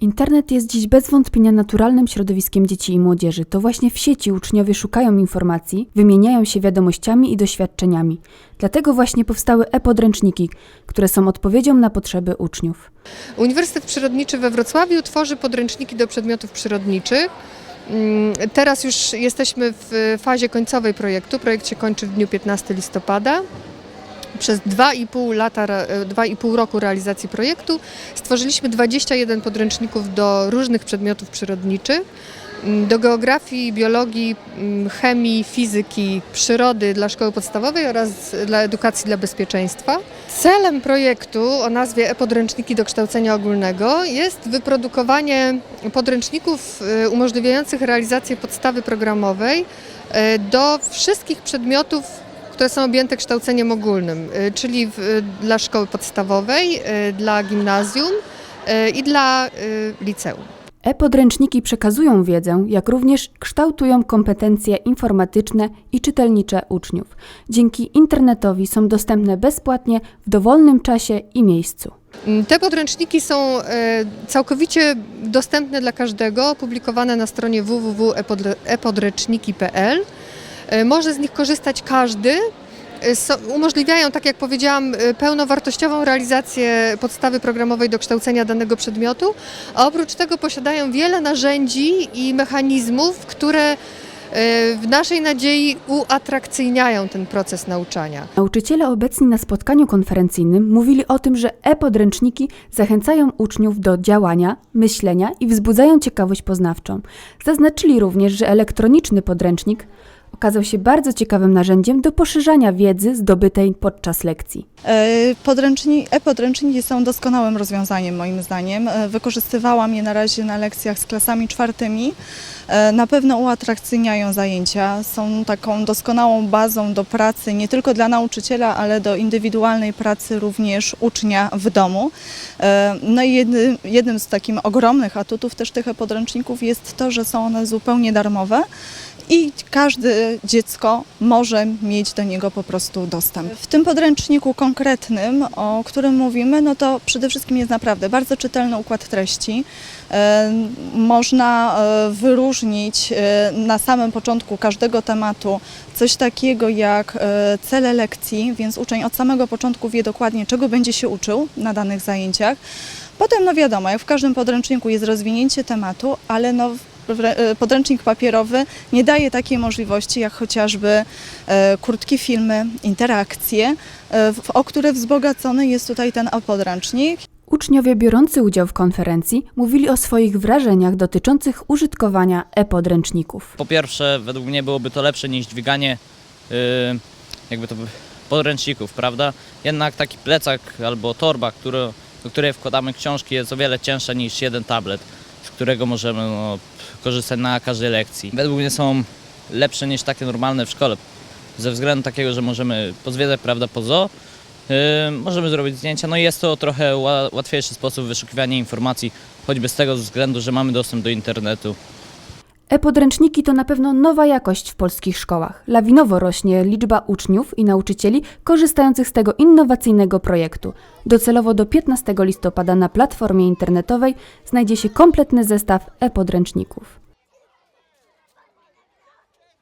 Internet jest dziś bez wątpienia naturalnym środowiskiem dzieci i młodzieży. To właśnie w sieci uczniowie szukają informacji, wymieniają się wiadomościami i doświadczeniami. Dlatego właśnie powstały e-podręczniki, które są odpowiedzią na potrzeby uczniów. Uniwersytet Przyrodniczy we Wrocławiu tworzy podręczniki do przedmiotów przyrodniczych. Mm, Teraz już jesteśmy w fazie końcowej projektu. Projekt się kończy w dniu 15 listopada. Przez 2,5 lata, re- 2,5 roku realizacji projektu stworzyliśmy 21 podręczników do różnych przedmiotów przyrodniczych. Do geografii, biologii, chemii, fizyki, przyrody dla szkoły podstawowej oraz dla edukacji dla bezpieczeństwa. Celem projektu o nazwie e-podręczniki do kształcenia ogólnego jest wyprodukowanie podręczników y, umożliwiających realizację podstawy programowej y, do wszystkich przedmiotów, które są objęte kształceniem ogólnym, y, czyli w, y, dla szkoły podstawowej, y, dla gimnazjum i dla liceum. E-podręczniki przekazują wiedzę, jak również kształtują kompetencje informatyczne i czytelnicze uczniów. Dzięki internetowi są dostępne bezpłatnie w dowolnym czasie i miejscu. Mm, Te podręczniki są e, całkowicie dostępne dla każdego, opublikowane na stronie www.epodręczniki.pl. E, Może z nich korzystać każdy. E, Umożliwiają, tak jak powiedziałam, e, pełnowartościową realizację podstawy programowej do kształcenia danego przedmiotu, a oprócz tego posiadają wiele narzędzi i mechanizmów, które w naszej nadziei uatrakcyjniają ten proces nauczania. Nauczyciele obecni na spotkaniu konferencyjnym mówili o tym, że e-podręczniki zachęcają uczniów do działania, myślenia i wzbudzają ciekawość poznawczą. Zaznaczyli również, że elektroniczny podręcznik okazał się bardzo ciekawym narzędziem do poszerzania wiedzy zdobytej podczas lekcji. E, Podręczni, e-podręczniki są doskonałym rozwiązaniem moim zdaniem. E, Wykorzystywałam je na razie na lekcjach z klasami czwartymi. E, Na pewno uatrakcyjniają zajęcia, są taką doskonałą bazą do pracy nie tylko dla nauczyciela, ale do indywidualnej pracy również ucznia w domu. E, No i jednym, jednym z takich ogromnych atutów też tych e-podręczników jest to, że są one zupełnie darmowe i każde dziecko może mieć do niego po prostu dostęp. W tym podręczniku konkretnym, o którym mówimy, no to przede wszystkim jest naprawdę bardzo czytelny układ treści. E, Można e, wyróżnić e, na samym początku każdego tematu coś takiego jak cele lekcji, więc uczeń od samego początku wie dokładnie, czego będzie się uczył na danych zajęciach. Potem, no wiadomo, jak w każdym podręczniku jest rozwinięcie tematu, ale no podręcznik papierowy nie daje takiej możliwości jak chociażby e, krótkie filmy, interakcje, e, w- o które wzbogacony jest tutaj ten podręcznik. Uczniowie biorący udział w konferencji mówili o swoich wrażeniach dotyczących użytkowania e-podręczników. Po pierwsze, według mnie byłoby to lepsze niż dźwiganie yy, jakby to podręczników, prawda? Jednak taki plecak albo torba, który, do której wkładamy książki jest o wiele cięższa niż jeden tablet, z którego możemy no, korzystać na każdej lekcji. Według mnie są lepsze niż takie normalne w szkole, ze względu takiego, że możemy pozwiedzać, prawda, po zoo, yy, możemy zrobić zdjęcia, no i jest to trochę ła- łatwiejszy sposób wyszukiwania informacji, choćby z tego względu, że mamy dostęp do internetu. E-podręczniki to na pewno nowa jakość w polskich szkołach. Lawinowo rośnie liczba uczniów i nauczycieli korzystających z tego innowacyjnego projektu. Docelowo do 15 listopada na platformie internetowej znajdzie się kompletny zestaw e-podręczników.